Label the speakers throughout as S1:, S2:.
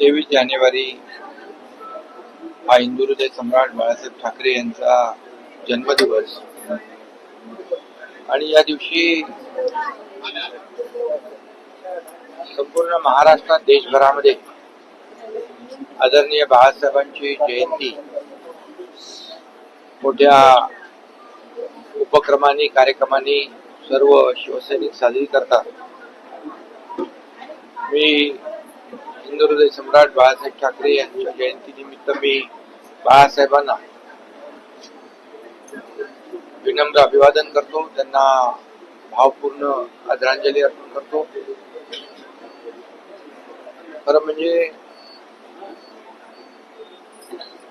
S1: तेवीस जानेवारी हा हिंदू हृदय सम्राट बाळासाहेब ठाकरे यांचा जन्मदिवस. आणि या दिवशी संपूर्ण महाराष्ट्रात देशभरामध्ये आदरणीय बाळासाहेबांची जयंती मोठ्या उपक्रमांनी कार्यक्रमांनी सर्व शिवसैनिक साजरी करतात. मी हिंदू सम्राट बाळासाहेब ठाकरे यांच्या जयंतीनिमित्त मी बाळासाहेबांना विनम्र अभिवादन करतो. त्यांना भावपूर्ण आदरांजली अर्पण करतो. खरं म्हणजे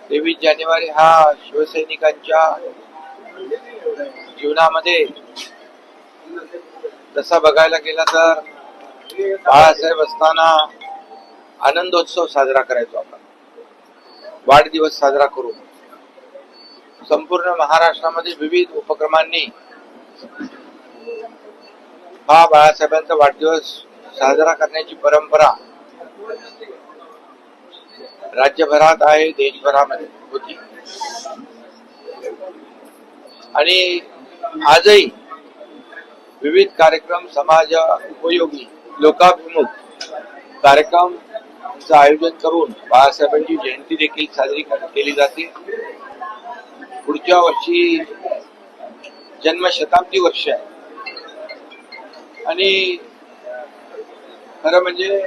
S1: तेवीस जानेवारी हा शिवसैनिकांच्या जीवनामध्ये तसा बघायला गेला तर बाळासाहेब असताना आनंदोत्सव साजरा करायचो आपण. वाढदिवस साजरा करू संपूर्ण महाराष्ट्रामध्ये विविध उपक्रमांनी हा बाळासाहेबांचा वाढदिवस साजरा करण्याची परंपरा राज्यभरात आहे देशभरामध्ये होती. आणि आजही विविध कार्यक्रम समाज उपयोगी लोकाभिमुख कार्यक्रम कार्यक्रमचं आयोजन करून बाळासाहेबांची जयंती देखील साजरी केली जाते. पुढच्या वर्षी जन्मशताब्दी वर्ष आहे. आणि खरं म्हणजे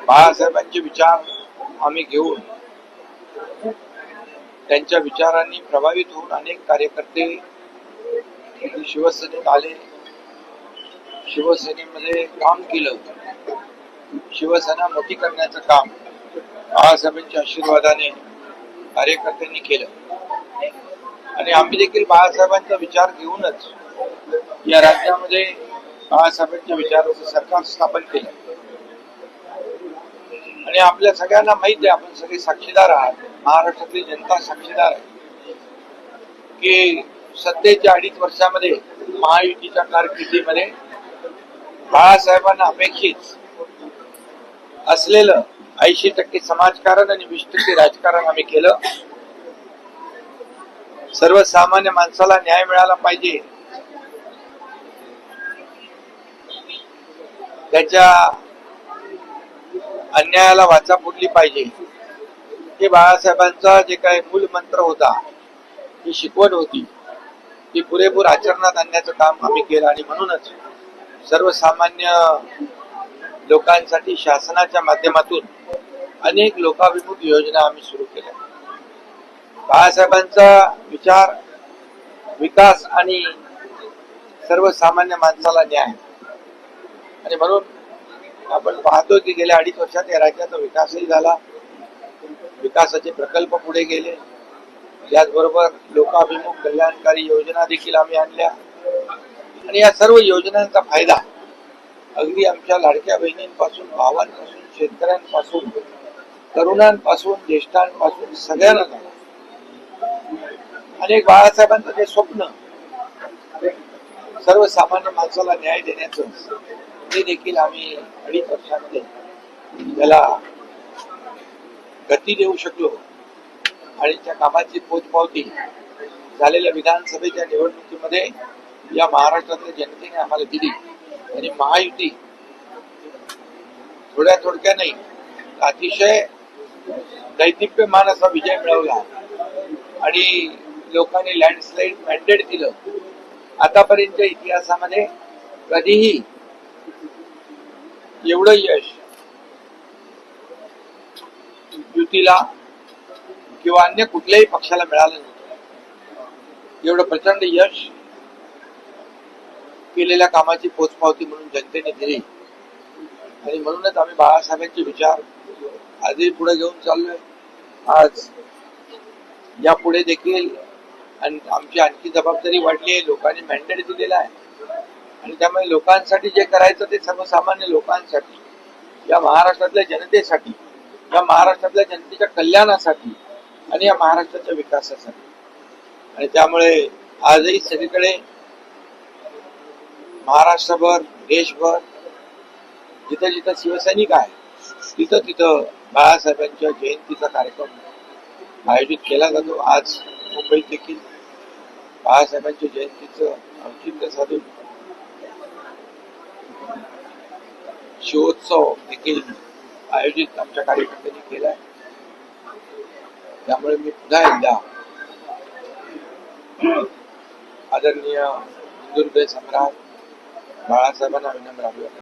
S1: बाळासाहेबांचे विचार आम्ही घेऊन त्यांच्या विचारांनी प्रभावित होऊन अनेक कार्यकर्ते शिवसेनेत आले. शिवसेनेमध्ये काम केलं शिवसेना मोठी करण्याचं काम बाळासाहेबांच्या आशीर्वादाने कार्यकर्त्यांनी केलं. आणि आम्ही देखील बाळासाहेबांचा विचार घेऊनच या राज्यामध्ये बाळासाहेबांच्या विचाराचं सरकार स्थापन केलं. आणि आपल्या सगळ्यांना माहीत आहे आपण सगळे साक्षीदार आहात. महाराष्ट्रातली जनता साक्षीदार आहे. की सत्तेच्या अडीच वर्षामध्ये महायुतीच्या कारकिर्दीमध्ये बाळासाहेबांना अपेक्षित असलेलं ऐंशी टक्के समाजकारण आणि वीस टक्के राजकारण आम्ही केलं. सर्वसामान्य माणसाला न्याय मिळाला पाहिजे. त्याच्या अन्यायाला वाचा फुटली पाहिजे. हे बाळासाहेबांचा जे काही मूल मंत्र होता ही शिकवण होती. ती पुरेपूर आचरणात आणण्याचं काम आम्ही केलं आणि म्हणूनच सर्वसामान्य लोकांसाठी शासनाच्या माध्यमातून अनेक लोकाभिमुख योजना आम्ही सुरू केल्या. बाळासाहेबांचा विचार विकास आणि सर्वसामान्य माणसाला न्याय. आणि म्हणून आपण पाहतो की गेल्या अडीच वर्षात या राज्याचा विकासही झाला. विकासाचे प्रकल्प पुढे गेले. त्याचबरोबर लोकाभिमुख कल्याणकारी योजना देखील आम्ही आणल्या. आणि या सर्व योजनांचा फायदा अगदी आमच्या लाडक्या बहिणींपासून भावांपासून शेतकऱ्यांपासून तरुणांपासून ज्येष्ठांपासून सगळ्यांना झाला. आणि बाळासाहेबांचं जे स्वप्न सर्वसामान्य माणसाला न्याय देण्याचं ते देखील आम्ही अडीच वर्षामध्ये त्याला गती देऊ शकलो. आणि त्या कामाची पोचपावती झालेल्या विधानसभेच्या निवडणुकीमध्ये या महाराष्ट्रातल्या जनतेने आम्हाला दिली. आणि महायुती थोड्या थोडक्या नाही अतिशय दैदिप्यमान असा विजय मिळवला. आणि लोकांनी लँडस्लाईड मॅन्डेट दिलं. आतापर्यंतच्या इतिहासामध्ये कधीही एवढं यश युतीला किंवा अन्य कुठल्याही पक्षाला मिळालं नव्हतं. एवढं प्रचंड यश केलेल्या कामाची पोचपावती म्हणून जनतेने दिली. आणि म्हणूनच आम्ही बाळासाहेबांचे विचार आजही पुढे घेऊन चाललोय. आज यापुढे देखील आणि आमची आणखी जबाबदारी वाढली आहे. लोकांनी मॅन्डेट दिलेला आहे. आणि त्यामुळे लोकांसाठी जे करायचं ते सर्वसामान्य लोकांसाठी या महाराष्ट्रातल्या जनतेसाठी या महाराष्ट्रातल्या जनतेच्या कल्याणासाठी आणि या महाराष्ट्राच्या विकासासाठी. आणि त्यामुळे आजही सगळीकडे महाराष्ट्रभर देशभर जिथं जिथं शिवसैनिक आहे तिथं तिथं बाळासाहेबांच्या जयंतीचा कार्यक्रम आयोजित केला जातो. आज मुंबईत देखील बाळासाहेबांच्या जयंतीचं औचित्य साधून शिवोत्सव देखील आयोजित आमच्या कार्यकर्त्यांनी केलाय त्यामुळे मी पुन्हा एकदा आदरणीय हिंदुहृदय सम्राट बाळासाहेबांना विनम्र अभिवादन